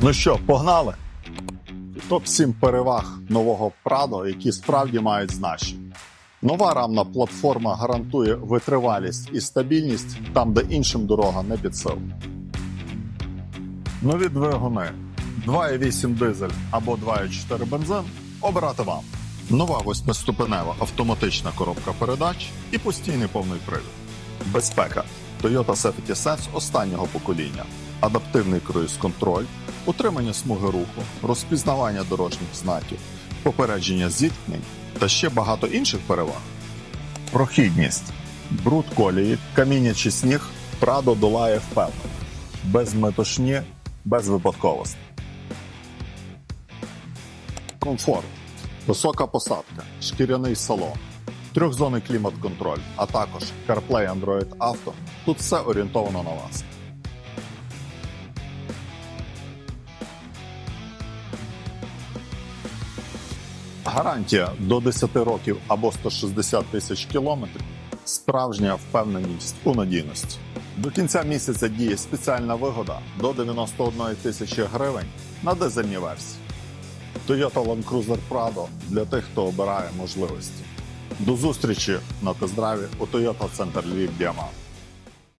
Ну що, погнали? Топ-7 переваг нового Prado, які справді мають значення. Нова рамна платформа гарантує витривалість і стабільність там, де іншим дорога не під силу. Нові двигуни 2,8 дизель або 2,4 бензин обирати вам. Нова восьмиступенева автоматична коробка передач і постійний повний привід. Безпека Toyota Safety Sense останнього покоління, адаптивний круїз-контроль, утримання смуги руху, розпізнавання дорожніх знаків, попередження зіткнень та ще багато інших переваг. Прохідність, бруд колії, каміння чи сніг Прадо долає впевнено, без метушні, без випадковостей. Комфорт, висока посадка, шкіряний салон, трьохзонний клімат-контроль, а також CarPlay Android Auto. Тут все орієнтовано на вас. Гарантія до 10 років або 160 тисяч кілометрів. Справжня впевненість у надійності. До кінця місяця діє спеціальна вигода до 91 тисячі гривень на дизельні версії. Toyota Land Cruiser Prado для тих, хто обирає можливості. До зустрічі на тест-драйві у Toyota Центр Львів Діамант.